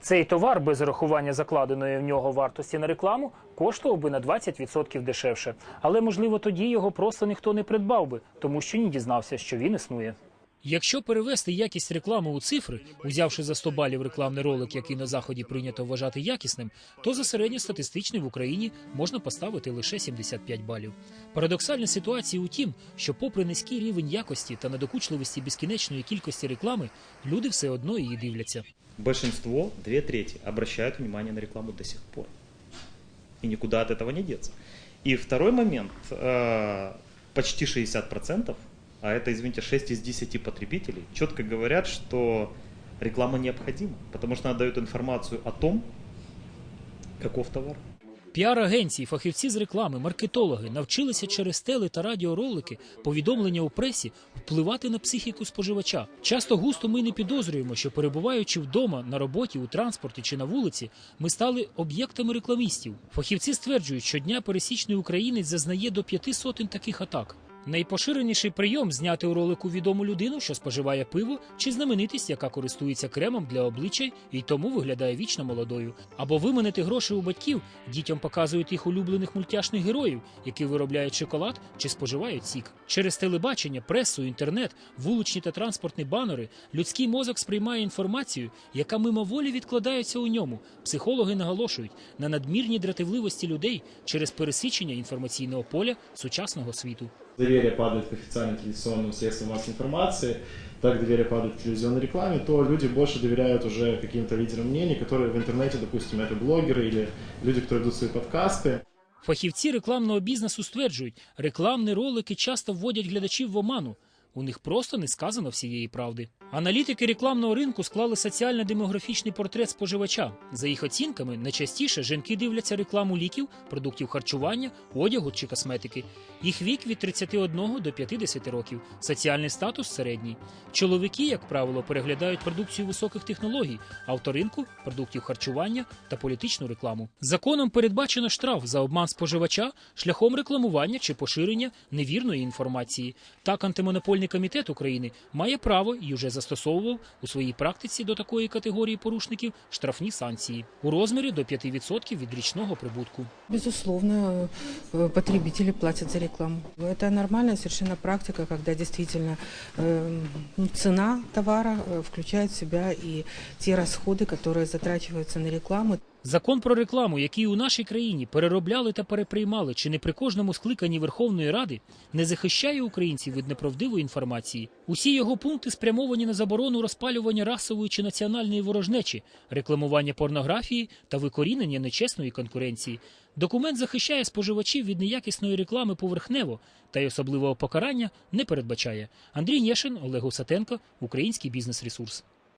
Цей товар без урахування закладеної в нього вартості на рекламу коштував би на 20% дешевше. Але можливо тоді його просто ніхто не придбав би, тому що не дізнався, що він існує. Якщо перевести якість реклами у цифри, узявши за 100 балів рекламний ролик, який на заході прийнято вважати якісним, то за середньостатистичний в Україні можна поставити лише 75 балів. Парадоксальна ситуація у тім, що, попри низький рівень якості та надокучливості безкінечної кількості реклами, люди все одно її дивляться. Большинство, две трети, обращают внимание на рекламу до сих пор. И никуда от этого не деться. И второй момент, э, почти 60%, а это, извините, 6 из 10 потребителей, четко говорят, что реклама необходима, потому что она дает информацию о том, каков товар. Піар-агенції, фахівці з реклами, маркетологи навчилися через теле та радіоролики, повідомлення у пресі впливати на психіку споживача. Часто густо ми не підозрюємо, що перебуваючи вдома, на роботі, у транспорті чи на вулиці, ми стали об'єктами рекламістів. Фахівці стверджують, що дня пересічний українець зазнає до п'яти сотень таких атак. Найпоширеніший прийом зняти у ролику відому людину, що споживає пиво, чи знаменитість, яка користується кремом для обличчя і тому виглядає вічно молодою, або виманити гроші у батьків, дітям показують їх улюблених мультяшних героїв, які виробляють шоколад чи споживають сік. Через телебачення, пресу, інтернет, вуличні та транспортні банери людський мозок сприймає інформацію, яка мимоволі відкладається у ньому. Психологи наголошують на надмірній дратівливості людей через пересичення інформаційного поля сучасного світу доверие падает к официальным телевизионным средствам массовой информации, так доверие падает к телевизионной рекламе, то люди больше доверяют уже каким-то лидерам мнений, которые в интернете, допустим, это блогеры или люди, которые ведут свои подкасты. Фахівці рекламного бізнесу стверджують, рекламні ролики часто вводять глядачів в оману. У них просто не сказано всієї правди. Аналітики рекламного ринку склали соціально-демографічний портрет споживача. За їх оцінками, найчастіше жінки дивляться рекламу ліків, продуктів харчування, одягу чи косметики. Їх вік від 31 до 50 років, соціальний статус середній. Чоловіки, як правило, переглядають продукцію високих технологій, авторинку, продуктів харчування та політичну рекламу. Законом передбачено штраф за обман споживача шляхом рекламування чи поширення невірної інформації. Так, антимонопольний комітет України має право і вже застосовував у своїй практиці до такої категорії порушників штрафні санкції у розмірі до 5% від річного прибутку. Безусловно, э, потребители платят за рекламу. Это нормальная совершенно практика, когда действительно э, ну, цена товара э, включает в себя и те расходы, которые затрачиваются на рекламу. Закон про рекламу, який у нашій країні переробляли та переприймали чи не при кожному скликанні Верховної Ради, не захищає українців від неправдивої інформації. Усі його пункти спрямовані на заборону розпалювання расової чи національної ворожнечі, рекламування порнографії та викорінення нечесної конкуренції. Документ захищає споживачів від неякісної реклами поверхнево та й особливого покарання не передбачає. Андрій Нєшин, Олег Усатенко, Український бізнес-ресурс.